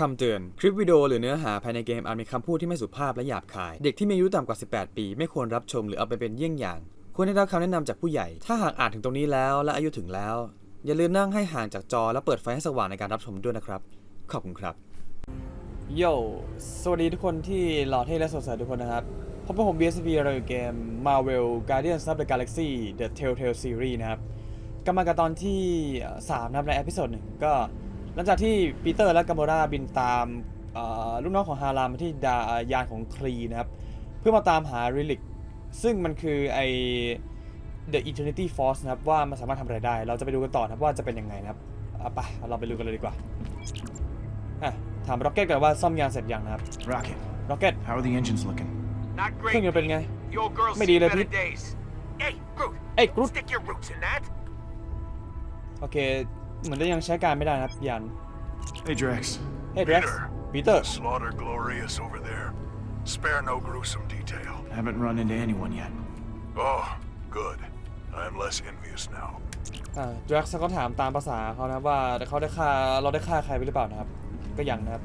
คำเตือน คลิปวิดีโอหรือเนื้อหาภายในเกมอาจมีคำพูดที่ไม่สุภาพและหยาบคาย เด็กที่มีอายุต่ำกว่า 18 ปี ไม่ควรรับชมหรือเอาไปเป็นเยี่ยงอย่าง ควรได้รับคำแนะนำจากผู้ใหญ่ ถ้าหากอ่านถึงตรงนี้แล้วและอายุถึงแล้ว อย่าลืมนั่งให้ห่างจากจอและเปิดไฟให้สว่างในการรับชมด้วยนะครับ ขอบคุณครับโยสวัสดีทุกคนที่หล่อเท่และสดใสทุกคนนะครับพบกับผม BSB เราอยู่เกม Marvel Guardians of the Galaxy The Telltale Series นะครับกำลังกับตอนที่เอ่อสามนะครับในเอพิโซดหนึ่งก็ หลังจากที่ปีเตอร์และกัมโบราบินตามเอ่อลูกน้องของฮารามมาที่ดายานของครีนะครับ เพื่อมาตามหาริลิกซึ่งมันคือไอ The Eternity Force นะครับ ว่ามันสามารถทำอะไรได้ เราจะไปดูกันต่อนะครับว่าจะเป็นยังไงนะครับเอาไปเราไปดูกันเลยดีกว่าอะถามร็อกเก็ตกันว่าซ่อมยานเสร็จยังนะครับ Rocket, ร็อกเก็ต how are the engines looking? Not เครื่อง great. ยนต์เป็นไง The old girl's Mày seen đi đây better Pete. days. Hey, Groot. Hey, Groot. Stick your roots in that. โอเค เหมือนจะยังใช้การไม่ได้นะครับยาน Hey, Drax. เฮ้ยเดร็กซ์ปีเตอร์ Slaughter glorious over there. Spare no gruesome detail. Haven't run into anyone yet. Oh, good. I'm less envious now. อ่าดร็กซ์ก็ถามตามภาษาเขานะครับว่าเขาได้ฆ่าเราได้ฆ่าใครไปหรือเปล่านะครับ ก็ยังนะครับ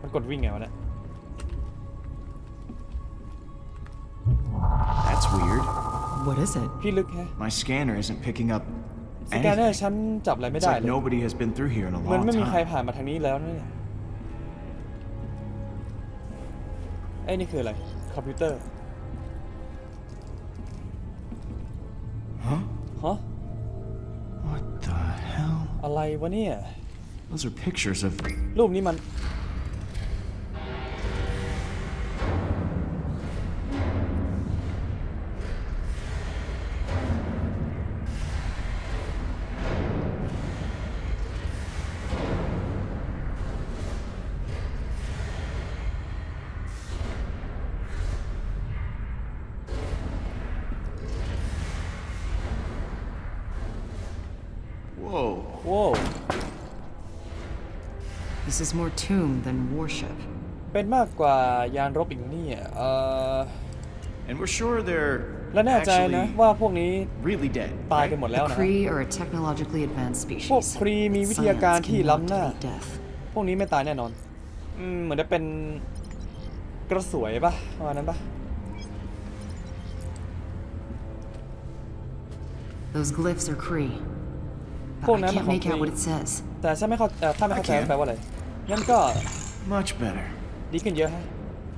มันกดวิ่งไงวะเนี่ย That's weird. What is it? พี่ลึกแฮะ My scanner isn't picking up สแกนเนอ anything. ร์ฉันจับอะไรไม่ It's ได้ like เลย nobody has been through here in a เหมือน long ไม่มีใคร time. ผ่านมาทางนี้แล้วนะเนี่ยไอ้ยนี่คืออะไร คอมพิวเตอร์ Huh? ฮะ What the hell? อะไรวะเนี่ย Those are pictures of. รูปนี้มัน This is more tomb than warship. เป็นมากกว่ายานรบอีกนะเนี่ยเอ่อ And we're sure they're และแน่ใจนะ actually ว่าพวกนี้ really dead. ตาย right? กันหมดแล้วนะ Kree are a technologically advanced พวก species. ครีมี Its วิทยาการ science ที่ can ล้ำ want หน้า to be death. พวกนี้ไม่ตายแน่นอน อืมเหมือนจะเป็นกระสวยปะประมาณนั้นปะ Those glyphs are Kree. Cô But I ném can't vào make out Kree. what it says. แต่ฉันไม่เข้าเอ่อถ้าไม่เข้าใจโอเคมันแปลว่าอะไร งั้นก็ Much better. ดีขึ้นเยอะฮะ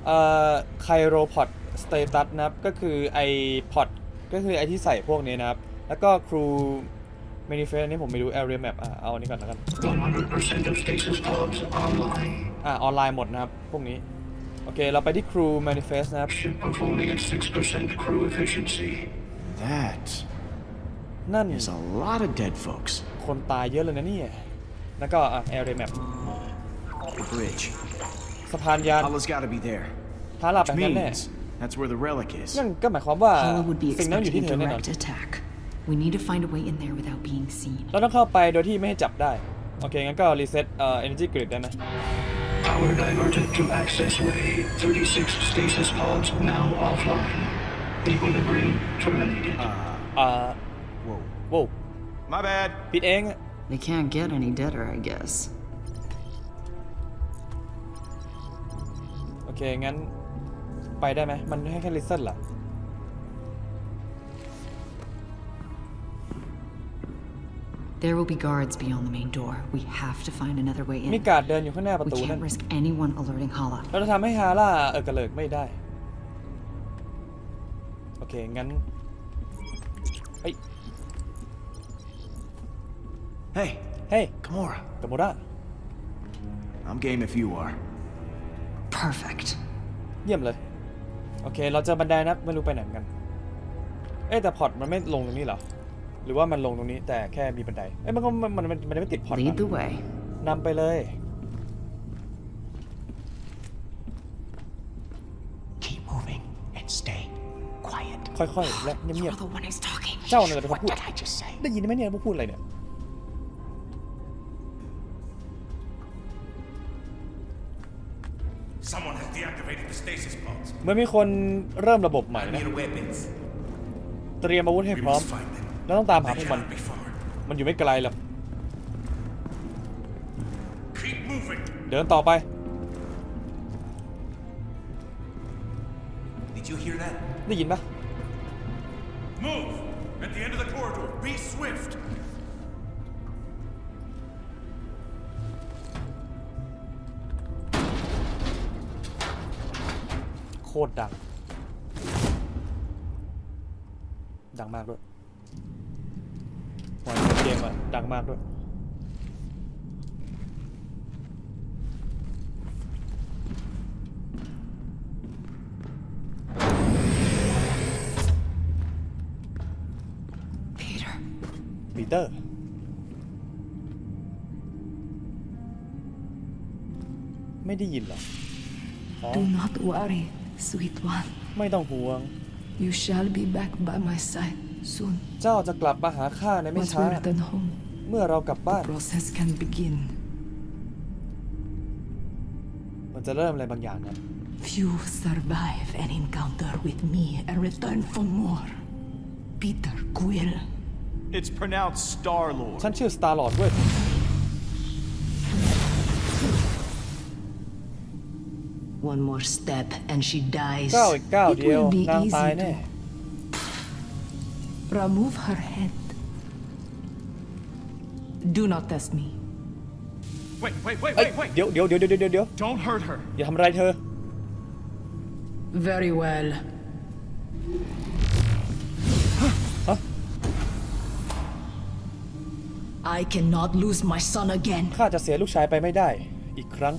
เอ่อไคโรพอดสเตตัสนะครับ ก็คือไอพอดก็คือไอที่ใส่พวกนี้นะครับ แล้วก็ครูเมนิเฟสอันนี้ผมไม่รู้ area map อะเอาอันนี้ก่อนแล้วกัน100% of stasis pods online. อ่าออนไลน์หมดนะครับ พวกนี้ โอเค เราไปที่ครู manifest นะครับ Ship performing at 6% crew efficiency. That นั่น is a lot of dead folks. คนตายเยอะเลยนะเนี่ย แล้วก็อะ area map The bridge. สะพานยาน Hala's gotta be there. ท้าหลับแบ Which บนั้นแน่ means that's where the relic is. นั่นก็หมายความว่า Hala would be สิ่งนั้นอยู่ที่ expecting เธ a อแน่นอน direct attack. We need to find a way in there without being seen. เราต้องเข้าไปโดยที่ไม่ให้จับได้ โอเค งั้นก็รีเซ็ตเอ่อ energy grid ได้ไหม Power diverted to access way. 36 stasis pods now offline. Equilibrium terminated. อ่า Whoa. โว้ว My bad. ปิดเองอะ They can't get any deader, I guess. เค งั้น ไปได้ไหม มันให้แค่รีเซ็ตเหรอ There will be guards beyond the main door. We have to find another way มี in. การ์ดเดินอยู่ข้างหน้าประ We ตูนั่น can't risk anyone alerting Hala. เราจะทำให้ฮาร่าเออกระเลิกไม่ได้ โอเค งั้น เฮ้ย Hey, เฮ้ย Gamora. กัมโมรา I'm game if you are. Perfect. เยี่ยมเลย โอเค เราเจอบันไดนะ ไม่รู้ไปไหนเหมือนกัน เอ๊ะแต่พอร์ตมันไม่ลงตรงนี้เหรอ หรือว่ามันลงตรงนี้แต่แค่มีบันได เอ้ยมันก็มันมันมันมันไม่ติดพอร์ต Lead นะ the way. นำไปเลย Keep moving and stay quiet. ค่อยๆ และเงียบ You're the one who's talking. ๆเจ้าเนี่ยเป็นคนพูด I just say? ได้ยินไหมเนี่ยพวกพูดอะไรเนี่ย มื่อนมีคนเริ่มระบบใหม่ I นะ need weapons. เตรียมอาวุธให้ We พร้อม must find them. แล้วต้องตามหา They พวกมัน cannot be far. มันอยู่ไม่ไกลหรอก Keep moving. เดินต่อไป Did you hear that? ได้ยินปะ Move! At the end of the corridor. Be swift! ตรดัง ดังมากด้วยวันเกมอะดังมากด้วย Peter. ปีเตอร์ไม่ได้ยินเหรออ๋อ Do not worry, sweet one. ไม่ต้องห่วง You shall be back by my side soon. เจ้าจะกลับมาหาข้าในไม่ Once ช้า we return home, เมื่อเรากลับบ้าน process can begin. มันจะเริ่มอะไรบางอย่างนะ Few survive an encounter with me and return for more. Peter Quill. It's pronounced Star Lord. ฉันชื่อ Star Lord เว้ย One more step and she dies. ก้าวอีกก้าว It เดียว will be นางตาย easy แน่ to remove her head. Do not test me. Wait, wait, wait, เอ้ย wait, wait! เดี๋ยวเดี๋ยวเดี๋ยวเดี๋ยวเดี๋ยว Don't hurt her. อย่าทำอะไรเธอ Very well. I cannot lose my son again. ข้าจะเสียลูกชายไปไม่ได้ อีกครั้ง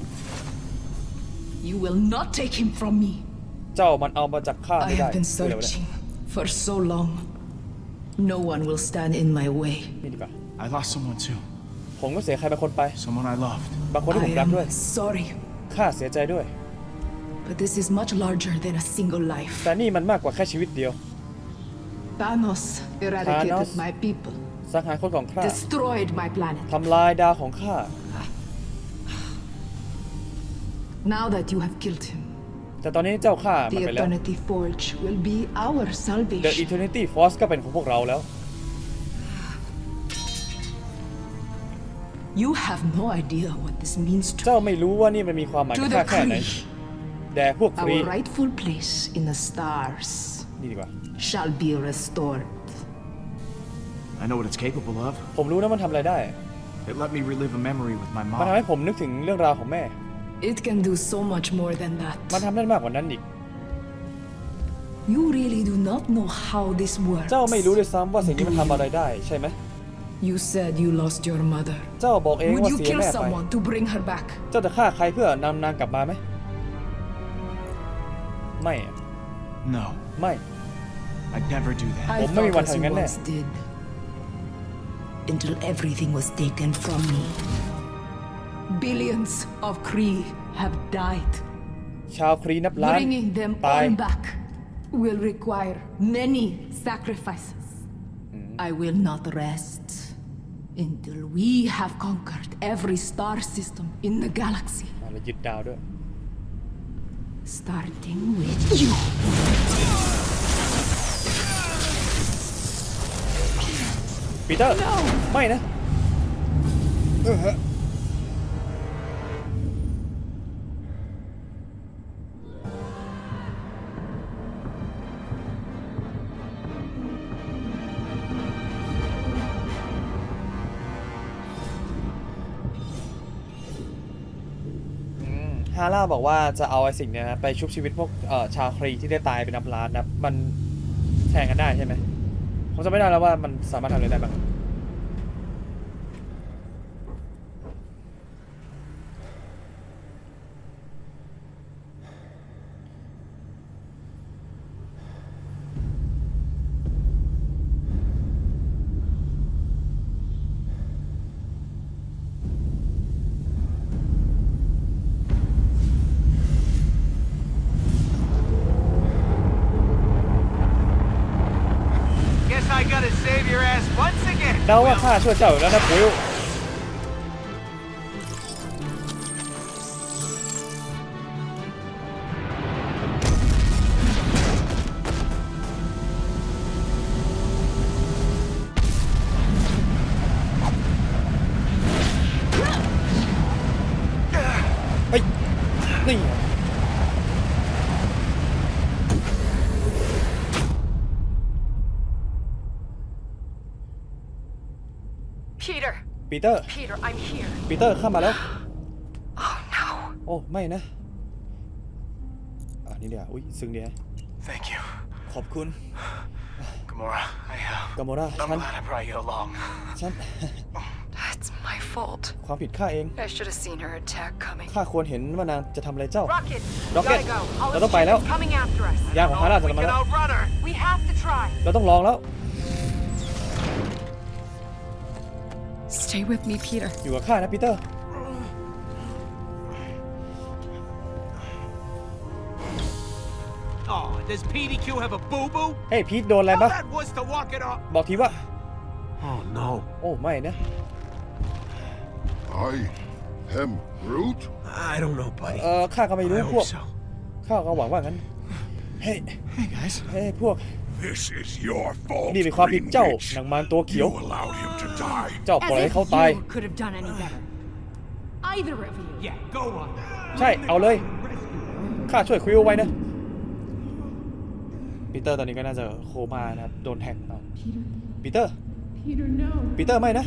You will not take him from me. เจ้ามันเอามาจากข้า I ไม่ได้ have been เดี๋ยวนะ searching for so long. No one will stand in my way. นี่ดีกว่า I lost someone too. ผมก็เสียใครบางคนไป Someone I loved. บางคนที่ผ I มรัก am ด้วย sorry, ข้าเสียใจด้วย but this is much larger than a single life. แต่นี่มันมากกว่าแค่ชีวิตเดียว Thanos eradicated Thanos? my people, สังหารคนของข้า destroyed my planet. ทำลายดาวของข้า Now that you have killed him, แต่ตอนนี้เจ้าข้ามัน the ไปแล้ว Eternity Forge will be our The salvation. Eternity Force ก็เป็นของพวกเราแล้ว You have no idea what this means to เจ้าไม่รู้ว่านี่มันมีความหมาย to กับ the ข้าแค่ไหน Kree. แด่พวกฟรี Our rightful place in the stars นี่ดีกว่า shall be restored. I know what it's capable of. ผมรู้นะมันทำอะไรได้ It let me relive a memory with my มันทำ mom. ให้ผมนึกถึงเรื่องราวของแม่ It can do so much more than that. มันทำได้มากกว่านั้นอีก You really do not know how this works. เจ้าไม่รู้ด้วยซ้ำว่าสิ่งนี้มันทำอะไรได้ใช่ไหม You said you lost your mother. เจ้าบอกเอง Would ว่า you เสีย kill แม่ไป someone to bring her back? เจ้าจะฆ่าใครเพื่อนำนางกลับมาไหม ไม่อะ No, ไม่ I'd never do that. I Well, maybe thought one as you thing, innit? once did. Until everything was taken from me. Billions of Kree have died. ชาวครีนับล้าน Bringing them ตาย all back will require many sacrifices. I will not rest until we have conquered every star system in the galaxy, มาเลยยึดดาวด้วย starting with you. ปีเตอร์ ไม่นะ ฮ ฮาร่าบอกว่าจะเอาไอ้สิ่งเนี้ยนะไปชุบชีวิตพวกเอ่อชาวครีที่ได้ตายเป็นนับล้านนะมันแทนกันได้ใช่ไหมผมจะไม่ได้แล้วว่ามันสามารถทำอะไรได้บ้าง Guess I gotta save your ass once again. เดาว่าข้าช่วยเจ้าอยู่แล้วนะปุ้ย Peter, ปีเตอร์ Peter, I'm here. ปีเตอร์เข้ามาแล้ว Oh no. โอ้ ไม่นะ อ่านี่เดี๋ยวอุ้ยซึ้งดีนะ Thank you. ขอบคุณ Gamora, I, uh, กาโมรา I'm ฉัน glad I brought you along. ฉัน It's my fault. ความผิดข้าเอง I should have seen her attack coming. ข้าควรเห็นว่านางจะทำอะไรเจ้า Rocket, Rocket, gotta go. All เรา his ต้องไปแล้ว shit is coming after us. ยางของฮาร่าจะมาแล้ว outrun her. We have to try. เราต้องลองแล้ว Stay with me, Peter. อยู่กับข้านะปีเตอร์ Oh, does PDQ have a boo boo? เฮ้ยพีทโดนอะไรปะ That was to walk it off. บอกทีว่า Oh no. โอ้ ไม่นะ I am Groot? I don't know, buddy. เออข้าก็ไม่ I รู้พวก hope so. ข้าก็หวังว่างั้น เฮ้ย Hey guys. เฮ้ยพวก This is your fault. นี่เป็นความผิด Green เจ้า Witch. นางมารตัวเขียว You allowed him to die. เจ้าปล่อยให้เขาตาย could have done any better. Either of you. Yeah, go on. ใช่ เอาเลย ข้าช่วยคุยเอาไว้นะ ปีเตอร์ตอนนี้ก็น่าจะโคม่านะครับ โดนแทงเอาปีเตอร์ Peter, no. ปีเตอร์ไม่นะ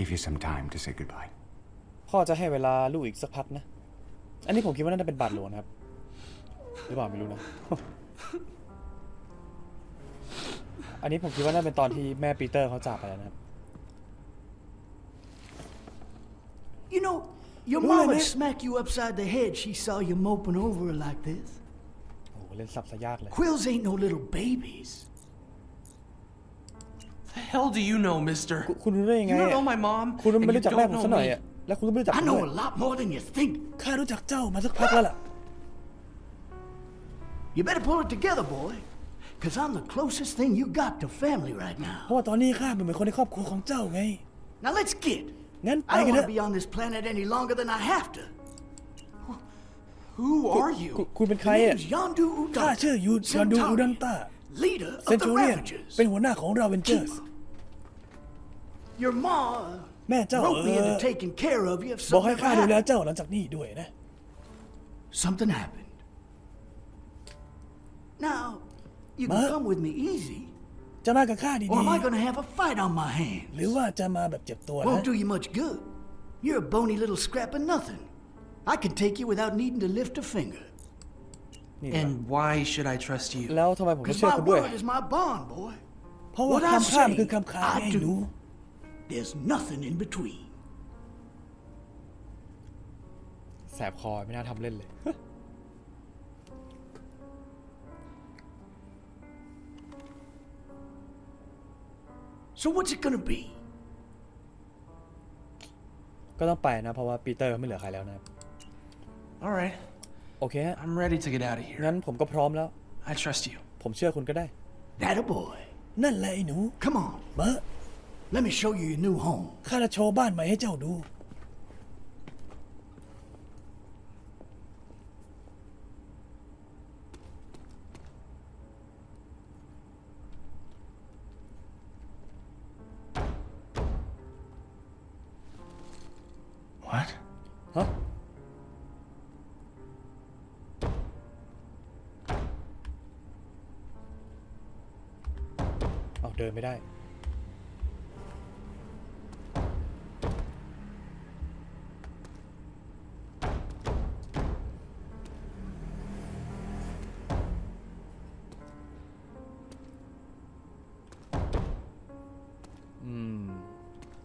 give you some time to say goodbye. พ่อจะให้เวลาลูกอีกสักพักนะ อันนี้ผมคิดว่าน่าจะเป็นบาทหลวงนะครับ หรือเปล่าไม่รู้นะ อันนี้ผมคิดว่าน่าเป็นตอนที่แม่ปีเตอร์เขาจากไปแล้วนะครับ You know, your Who mama am I? smack you upside the head. She saw you moping over her like this. โอ้โหเล่นซับซะยากเลย Quills ain't no little babies. The hell do you know, mister? คุณคุณรู้ได้ยังไง You don't อะ know my mom. คุณ and ไม่ you รู้จักแม่ don't ผม know ซะหน่อย me. อะแล้วคุณก็ไม่รู้จัก I ผมด้ know วย a lot more than you think. ข้ารู้จักเจ้ามาสักพักแล้วล่ะ You better pull it together, boy. Cause I'm the closest thing you got to family right เพ now. ราะว่าตอนนี้ข้าเป็นเหมือนคนในครอบครัวของเจ้าไง Now let's get. งั้นไป I don't กัน want เถ to อะ be on this planet any longer than I have to. Who are คุ you? คุณเป็นใคร My อะ name's Yondu ข้า Udon. ชื่อยูยอนดูอูดันต้า leader เซ of น the จูเรียน Ravagers. เป็นหัวหน้าของเราเวนเจอร์ส Your ma แม่เจ้า roped เอ me อ into taking care of you if บอกให้ something ข้า ever ดูแล happened. เจ้าหลังจากนี้ด้วยนะ Something happened. Now, you Ma? can come with me easy, จะมากับข้าดี or am I gonna have a fight on my hands? ๆ หรือว่าจะมาแบบเจ็บตัวนะ Won't do you much good. You're a bony little scrap of nothing. I can take you without needing to lift a finger. นี่ And why should I trust you? แล้วทำไมผมต้อง Because เชื่อ my คุณด้วย word is my bond, boy. เพราะว่า What I คำข้ามัน say, คือคำขาไง I หนู do. There's nothing in between. แสบคอไม่น่าทำเล่นเลย So what's it gonna be? ก็ต้องไปนะ เพราะว่าปีเตอร์ไม่เหลือใครแล้วนะครับ All right. โอเคฮะ I'm ready to get out of here. งั้นผมก็พร้อมแล้ว I trust you. ผมเชื่อคุณก็ได้ That a boy. นั่นแหละไอ้หนู Come on, เบอะ let me show you your new home. ข้าจะโชว์บ้านใหม่ให้เจ้าดู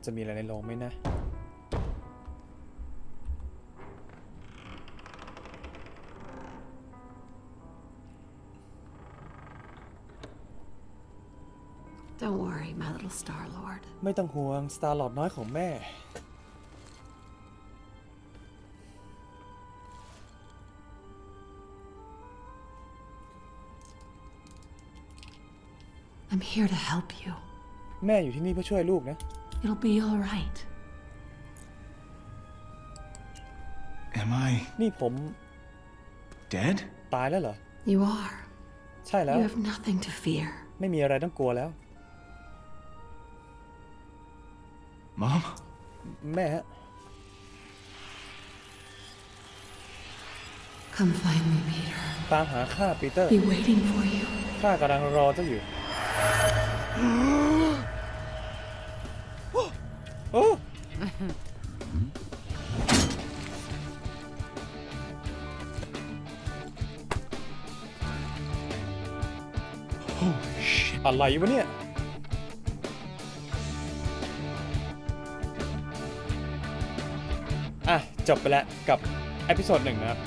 จะมีอะไรในโรงไหมนะไม่ต้องห่วง Star Lord น้อยของแม่แม่อยู่ที่นี่เพื่อช่วยลูกนะ It'll be all right. Am I นี่ผม dead? ตายแล้วเหรอ You are. ใช่แล้ว You have nothing to fear. ไม่มีอะไรต้องกลัวแล้ว Mom? แม่ฮะ Come find me, Peter. ตามหาข้าปีเตอร์ Be waiting for you. ข้ากำลังรอเจ้าอยู่ อะไรวะเนี่ย อะ จบไปแล้วกับเอพิโซดหนึ่งนะครับ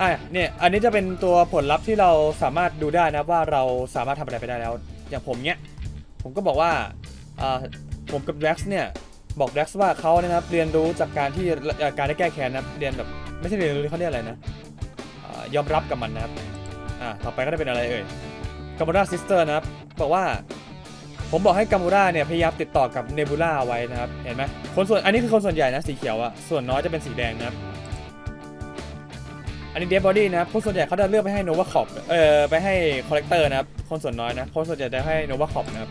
อะ เนี่ย อันนี้จะเป็นตัวผลลัพธ์ที่เราสามารถดูได้นะว่าเราสามารถทำอะไรไปได้แล้ว อย่างผมเนี้ย ผมก็บอกว่า ผมกับแร็กซ์เนี่ยบอกแร็กซ์ว่าเขานะครับเรียนรู้จากการที่การได้แก้แค้นนะเรียนแบบไม่ใช่เรียนรู้เขาเรียกอะไรนะยอมรับกับมันนะครับอ่าต่อไปก็ได้เป็นอะไรเอ่ยกัมบูราซิสเตอร์นะครับบอกว่าผมบอกให้กัมบูราเนี่ยพยายามติดต่อกับเนบูล่าไว้นะครับเห็นไหมคนส่วนอันนี้คือคนส่วนใหญ่นะสีเขียวอะส่วนน้อยจะเป็นสีแดงนะครับอันนี้เดฟบอดี้นะครับคนส่วนใหญ่เขาจะเลือกไปให้โนวาคอปเอ่อไปให้คอลเลกเตอร์นะครับคนส่วนน้อยนะคนส่วนใหญ่จะให้โนวาคอปนะครับ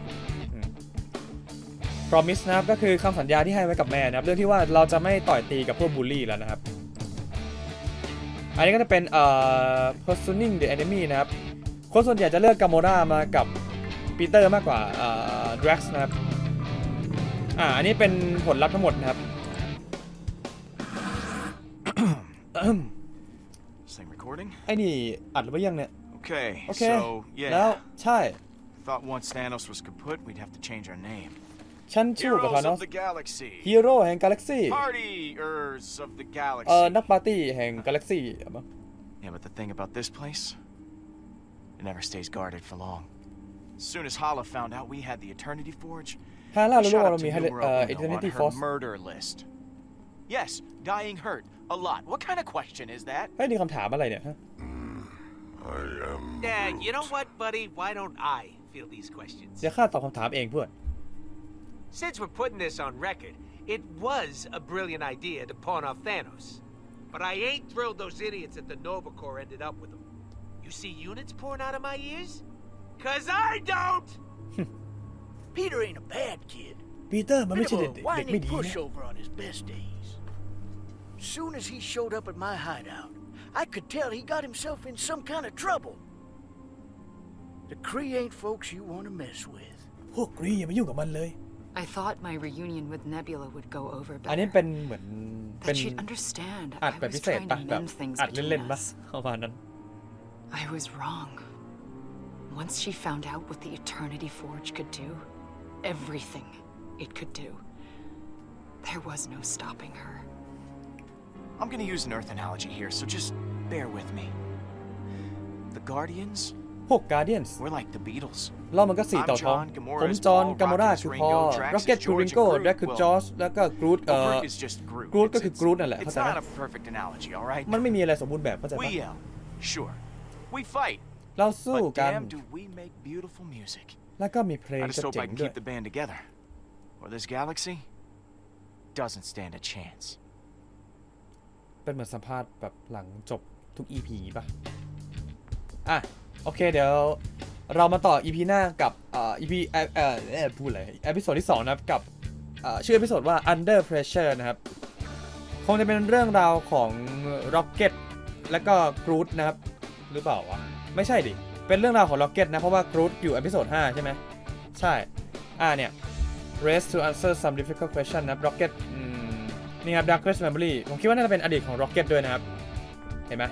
promise นะครับก็คือคำสัญญาที่ให้ไว้กับแม่นะครับเรื่องที่ว่าเราจะไม่ต่อยตีกับพวกบูลลี่แล้วนะครับ อันนี้ก็จะเป็นเอ่อ personing the enemy นะครับ คนส่วนใหญ่จะเลือกกาโมรามากับปีเตอร์มากกว่าเอ่อ Drax นะครับ อ่าอันนี้เป็นผลลัพธ์ทั้งหมดนะครับ This thing recording? ไอ้นี่อัดหรือว่ายังเนี่ย Okay, โอเค so แล้ว yeah. ใช่ Thought once Thanos was kaput, we'd have to change our name. ฉันชื่อกับ Heroes ธานอ of ส the Galaxy. ฮีโร่แห่งกาแล็กซี่ Partiers of the เอ่อ Galaxy. นักปาร์ตี้แห่งกาแล็กซี่ Yeah, but the thing about this place, it never stays guarded for long. As soon as Hala found out we had the Eternity Forge, ฮาร่า we รู้ shot ว่า up เรา to มี Numero เอ่อ Uno Eternity on her Force murder list. Yes, dying hurt. A lot. What kind of question is that? เฮ้ยนี่คำถามอะไรเนี่ยฮะ I am. Yeah, you know what, buddy? Why don't I field these questions? เดี๋ยวข้าตอบคำถามเองเพื่อน Since we're putting this on record, it was a brilliant idea to pawn off Thanos. But I ain't thrilled those idiots at the Nova Corps ended up with him. You see units pouring out of my ears? Cause I don't! Peter ain't a bad kid. ปีเตอร์มันไม่ Bit ใช่ of เด็ a กเด็กไม่ whiny ดีนะ pushover on his best days. Soon as he showed up at my hideout, I could tell he got himself in some kind of trouble. The Kree ain't folks you want to mess with. พวกกรีอย่ามายุ่งกับมันเลย I thought my reunion with Nebula would go over อันนี้ better. เป็นเหมือน เป็น That she'd understand. อัด I แบบ was พิเศษ trying ปะ to แบบ mend things อัด between เล่นๆปะ us. ประมาณนั้น I was wrong. Once she found out what the Eternity Forge could do, everything it could do, there was no stopping her. I'm gonna use an Earth analogy here, so just bear with me. The Guardians, พวก Guardians we're like the Beatles. เรามันก็สี่ I'm ต่อท้อง John, Gamora ผม is จอห์น Paul, กามอรา Rocket is คือพอ Ringo, Drax is ร็อกเก็ตคือ George, ริงโก้ and Groot แดกคือ will- จอร์จแล้วก็กรูดเอ่ Well, อ Groot is just Groot. กรูด It's- ก็คือ it's- กรูดนั่นแหละเข้า It's ใจไหม not a perfect analogy, all right? มันไม่มีอะไรสมบูรณ์แบบเข้าใจปะ We yell, sure. We fight, เราสู้ but กัน damn do we make beautiful music. แล้วก็มีเพลง I จะ just hope เจ๋ I ง can ด้วย keep the band together, or this galaxy doesn't stand a chance. เป็นเหมือนสัมภาษณ์แบบหลังจบทุก EP ป่ะ อะ โอเคเดี๋ยวเรามาต่อ EP หน้ากับเอ่อ EP เอ่อเอ่อเอ่อพูดอะไรเอพิโซดที่ 2 นะครับ กับเอ่อชื่อเอพิโซดว่า Under Pressure นะครับ คงจะเป็นเรื่องราวของ Rocket และก็ Groot นะครับ หรือเปล่าวะ ไม่ใช่ดิ เป็นเรื่องราวของ Rocket นะ เพราะว่า Groot อยู่เอพิโซด5ใช่ไหมใช่ อ่าเนี่ย Race to answer some difficult question นะครับ Rocket นี่ครับ Darkest Memory ผมคิดว่าน่าจะเป็นอดีตของ Rocket ด้วยนะครับ เห็นไหม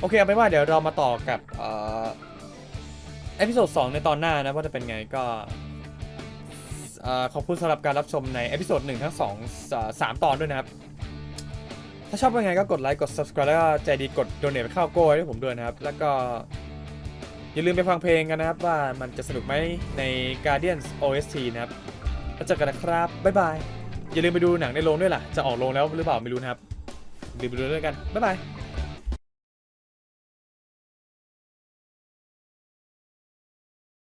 โอเคเอาเป็นว่าเดี๋ยวเรามาต่อกับเอ่อเอพิโซด2ในตอนหน้านะว่าจะเป็นไงก็เอ่อขอบคุณสำหรับการรับชมในเอพิโซด1ทั้ง2เอ่อ3ตอนด้วยนะครับ ถ้าชอบเป็นไงก็กดไลค์กด subscribe แล้วก็ใจดีกด donate ไปเข้าโก้ให้ผมด้วยนะครับ แล้วก็ อย่าลืมไปฟังเพลงกันนะครับ ว่ามันจะสนุกไหมใน Guardians OST นะครับแล้วเจอกันนะครับ บ๊ายบาย อย่าลืมไปดูหนังในโรงด้วยล่ะ จะออกโรงแล้วหรือเปล่าไม่รู้นะครับลืมไปดูด้วยกัน บ๊ายบาย